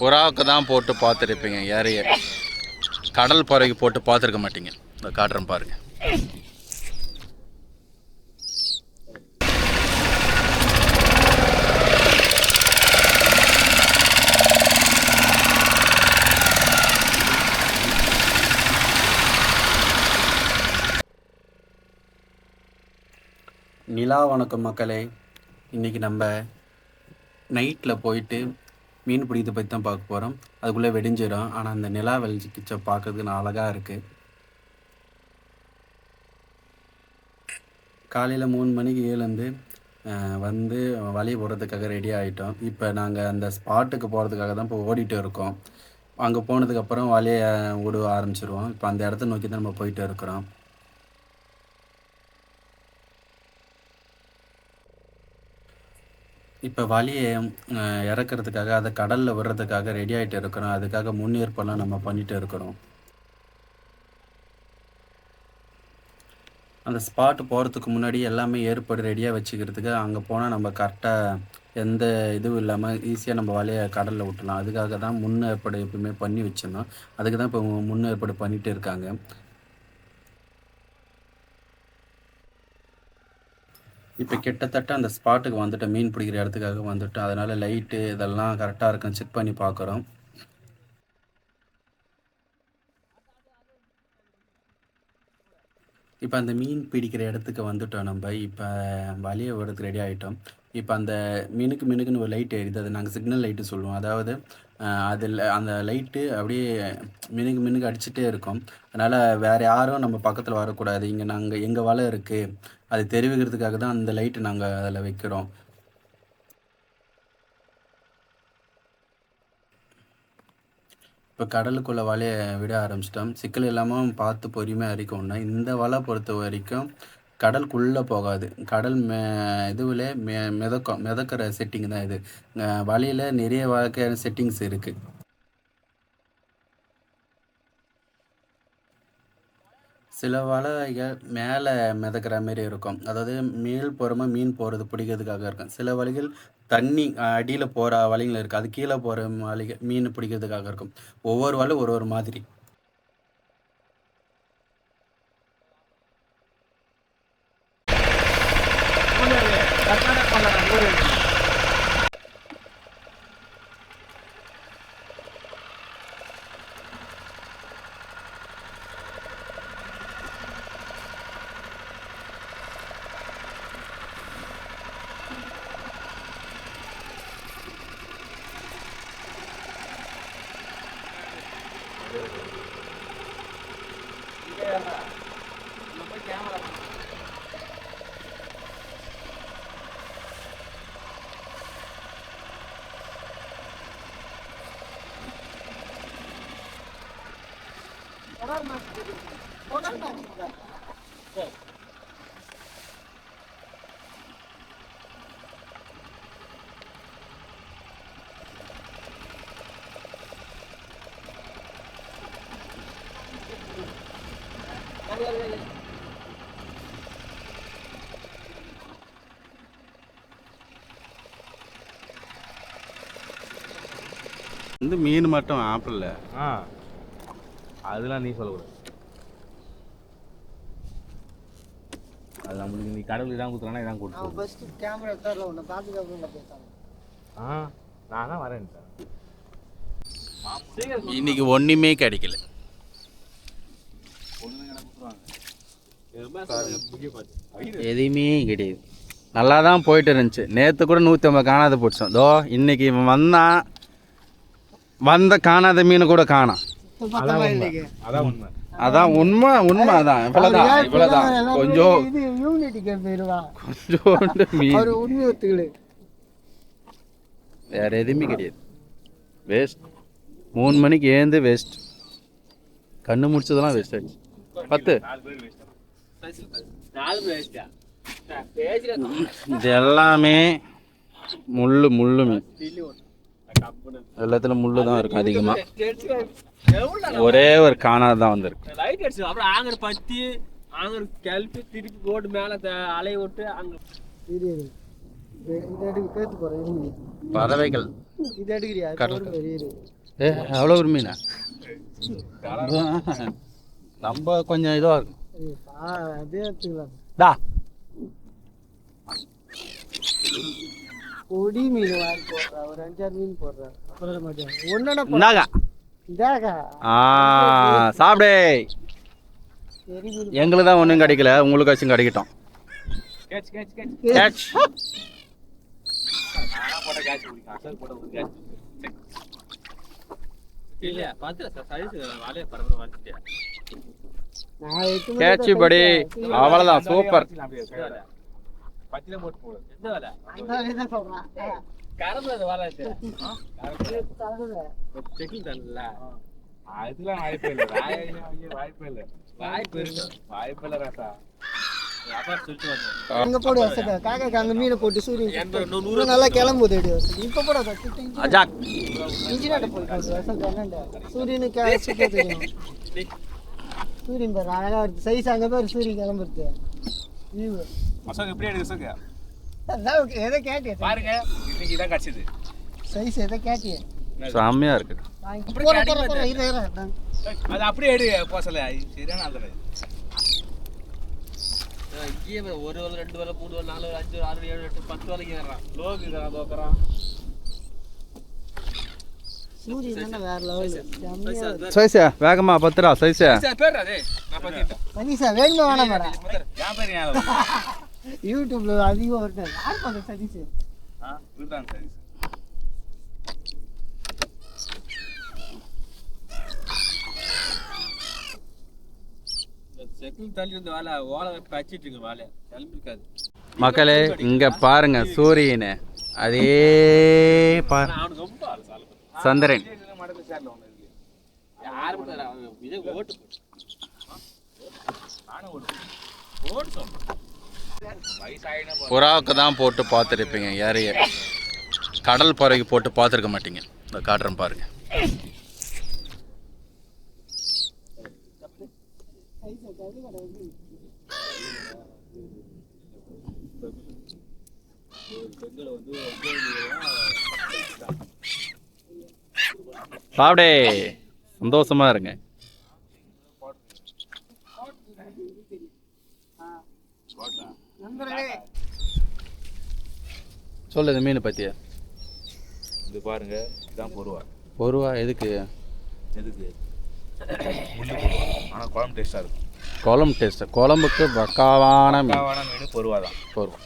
புறாவுக்கு தான் போட்டு பார்த்துருப்பீங்க ஏறைய கடல் பறவைக்கு போட்டு பார்த்துருக்க மாட்டீங்க. இந்த காட்டுறேன் பாருங்க. நிலா வணக்கம் மக்களே. இன்றைக்கி நம்ம நைட்டில் போயிட்டு மீன் பிடிக்கிறத பற்றி தான் பார்க்க போகிறோம் அதுக்குள்ளே வெடிஞ்சிடும் ஆனால் அந்த நிலா வெளிச்சிக்கிச்ச பார்க்கறதுக்கு நான் அழகாக இருக்குது காலையில் மூணு மணிக்கு ஏழுந்து வந்து வழி போகிறதுக்காக ரெடி ஆகிட்டோம் இப்போ நாங்கள் அந்த ஸ்பாட்டுக்கு போகிறதுக்காக தான் இப்போ ஓடிட்டு இருக்கோம். அங்கே போனதுக்கப்புறம் வலையை விட ஆரம்பிச்சிருவோம். இப்போ அந்த இடத்த நோக்கி தான் நம்ம போயிட்டு இருக்கிறோம். இப்போ வலியை அஹ், இறக்குறதுக்காக அதை கடலில் விடுறதுக்காக ரெடி ஆகிட்டு இருக்கிறோம். அதுக்காக முன்னேற்பெல்லாம் நம்ம பண்ணிட்டு இருக்கிறோம். அந்த ஸ்பாட்டு போகிறதுக்கு முன்னாடி எல்லாமே ஏற்பாடு ரெடியாக வச்சுக்கிறதுக்கு அங்கே போனால் நம்ம கரெக்டாக எந்த இதுவும் இல்லாமல் ஈஸியாக நம்ம வலையை கடலில் விட்டலாம் அதுக்காக தான் முன்னேற்பாடு எப்பவுமே பண்ணி வச்சிருந்தோம். அதுக்கு தான் இப்போ முன்னேற்பாடு பண்ணிகிட்டு இருக்காங்க. இப்போ கிட்டத்தட்ட அந்த ஸ்பாட்டுக்கு வந்துட்டு மீன் பிடிக்கிற இடத்துக்காக வந்துட்டோம் அதனால லைட்டு இதெல்லாம் கரெக்டாக இருக்கும் செக் பண்ணி பார்க்குறோம் இப்போ அந்த மீன் பிடிக்கிற இடத்துக்கு வந்துட்டோம் நம்ம. இப்போ வலியை விடுறதுக்கு ரெடி ஆகிட்டோம் இப்போ அந்த மீனுக்கு மினுக்குன்னு ஒரு லைட் எரியுது அது நாங்கள் சிக்னல் லைட்டு சொல்லுவோம். அதாவது அதில் அந்த லைட்டு அப்படியே மினுக்கு மினுக்கு அடிச்சுட்டே இருக்கும். அதனால் வேறு யாரும் நம்ம பக்கத்தில் வரக்கூடாது. இங்கே நாங்கள் எங்கள் வலை இருக்குது அது தெரிவிக்கிறதுக்காக தான் அந்த லைட்டு நாங்கள் அதில் வைக்கிறோம். இப்போ கடலுக்குள்ளே வலையை விட ஆரம்பிச்சிட்டோம். சிக்கல் இல்லாமல் பார்த்து பொறுமையாக அரிக்கணும்னா இந்த வலை பொறுத்த வரைக்கும் கடலுக்குள்ளே போகாது. கடல் மே இதுவில் மெ மிதக்கும் மிதக்கிற செட்டிங் தான் இது. வலையில் நிறைய வகையான செட்டிங்ஸ் இருக்குது சில வலைகள் மேலே மிதக்கிற மாதிரி இருக்கும். அதாவது மேல் புறமாக மீன் போகிறது பிடிக்கிறதுக்காக இருக்கும். சில வலைகள் தண்ணி அடியில் போகிற வலைகள் இருக்குது அது கீழே போகிற வலைகள் மீன் பிடிக்கிறதுக்காக இருக்கும். ஒவ்வொரு வலை ஒரு ஒரு மாதிரி. Onar mı açıklar? Onar mı açıklar? Evet. வந்து மீன் மட்டும் ஆப்பிள் ஆ. அதெல்லாம் நீ சொல்லக்கூடாது. அது நம்மளுக்கு நீ கடவுளுக்கு தான் கொடுத்துறானா இதான் கொடுத்து ஃபர்ஸ்ட் கேமரா எடுத்தார்ல உன்னை நான் பேசுறேன். ஆ நான் தான் வரேன் இன்னைக்கு ஒன்றுமே கிடைக்கல. எதுவுமே கிடையாது. நல்லா தான் போயிட்டு இருந்துச்சு. நேற்று கூட நூற்றி ஐம்பது காணாத போச்சோம். தோ இன்னைக்கு இவன் வந்தான் வந்த காணாத மீன் கூட காணாம். அதான் உண்மை. அதான் உண்மை. அதான் உண்மை உண்மை அதான். இவ்வளோதான் இவ்வளோதான் கொஞ்சம் ஒத்துக்கல. வேற எதுவுமே கிடையாது. வேஸ்ட் மூணு மணிக்கு ஏந்து வேஸ்ட் கண்ணு முடிச்சதெல்லாம் வேஸ்ட் ஆயிடுச்சு. பத்து. இது எல்லாமே முள்ளு முள்ளு மீன். எல்லாத்துல முள்ளு தான் இருக்கும் அதிகமா. ஒரே ஒரு காணாது தான் வந்திருக்கு. லைட் அடிச்சு அப்புறம் ஆங்கர் பத்தி ஆங்கர் கிளப்பி திருப்பி போட்டு மேல த- அலைய விட்டு அங்க பறவைகள். ஏ அவ்வளோ ஒரு மீனா? நம்ம கொஞ்சம் இதுவாக இருக்கும். டா. கொடி மீன் வாங்கி போடுறா. ஒரு அஞ்சாறு மீன் போடுறா. அப்புறம் மாட்டேன் ஒன்னொன்னு இந்தாங்க இதாக்கா ஆ சாப்பிடே. பெரிய மீன். எங்களுக்கு தான் ஒன்றும் கிடைக்கல. உங்களுக்காச்சும் கிடைக்கட்டும். கேட்ச் படி. அவ்வளோதான் சூப்பர். பத்தில போட்டு போடு எந்த வேலை தான் சொல்றேன். கறந்தது வாழை தரல. செக்கில் தரல அதெல்லாம் வாய்ப்பே இல்லை வாய் வாய்ப்பே இல்லை வாய்ப்பு இருக்கு வாய்ப்பே இல்லை ராசா அங்க போடு வசதா காக்காக்கு அங்க மீனை போட்டு சூரியன் நூறு, நல்லா கிளம்புது இப்ப போட சூரியனுக்கு தெரியும் சூரியன் பாரு அழகா வருது சைஸ் அங்க பாரு சூரியன் கிளம்புறது வியூ மசோக எப்படி எடுக்க சொல்லுங்க அதான். எதை கேட்டியா? பாருங்க இன்னைக்கு இதான் கிடைச்சது. சைஸ் எதை கேட்டியா? செம்மையாக இருக்குது வாங்கி போட போட போட இரு இரு நான் அது அப்படியே எடு போசல. சரியான ஆள் இங்கேயே ஒரு வேலை ரெண்டு வேலை மூணு வேலை நாலு வேலை அஞ்சு வேலை ஆறு ஏழு எட்டு பத்து வேலைக்கு ஏறான் லோகு இதான் தோக்குறான் தானே செம்மையா. சைஸா வேகமா பத்துரா சைஸா. பேர் அதே? நான் பத்திட்டேன். சதீஷா வேணுமா வேணாம் மேடம் யூடியூப்ல அதிகம் வருது. யார் பண்ற சதீஷ்? ஆ இதுதான் சரி செக்கில் தள்ளி இருந்த வேலை ஓலை பச்சிட்டு இருக்கு வேலை. கிளம்பிருக்காது மக்களே இங்க பாருங்க சூரியன். அதே சந்திரன். ஓட்டு புறாவுக்கு தான் போட்டு பார்த்துருப்பீங்க ஏறைய கடல் பறவைக்கு போட்டு பார்த்துருக்க மாட்டீங்க. இந்த காட்டுறேன் பாருங்க. சாப்பிடே. சந்தோஷமா இருங்க. நண்பர்களே. சொல்லு இந்த மீன் பத்தியா? இது பாருங்க இதுதான் பொருவா. ரூபா எதுக்கு? எதுக்கு? பொருவா. ஆனால் குழம்பு டேஸ்ட்டாக இருக்கும். குழம்பு டேஸ்ட் குழம்புக்கு பக்காவான மீன். பொருவா தான். போடுவோம்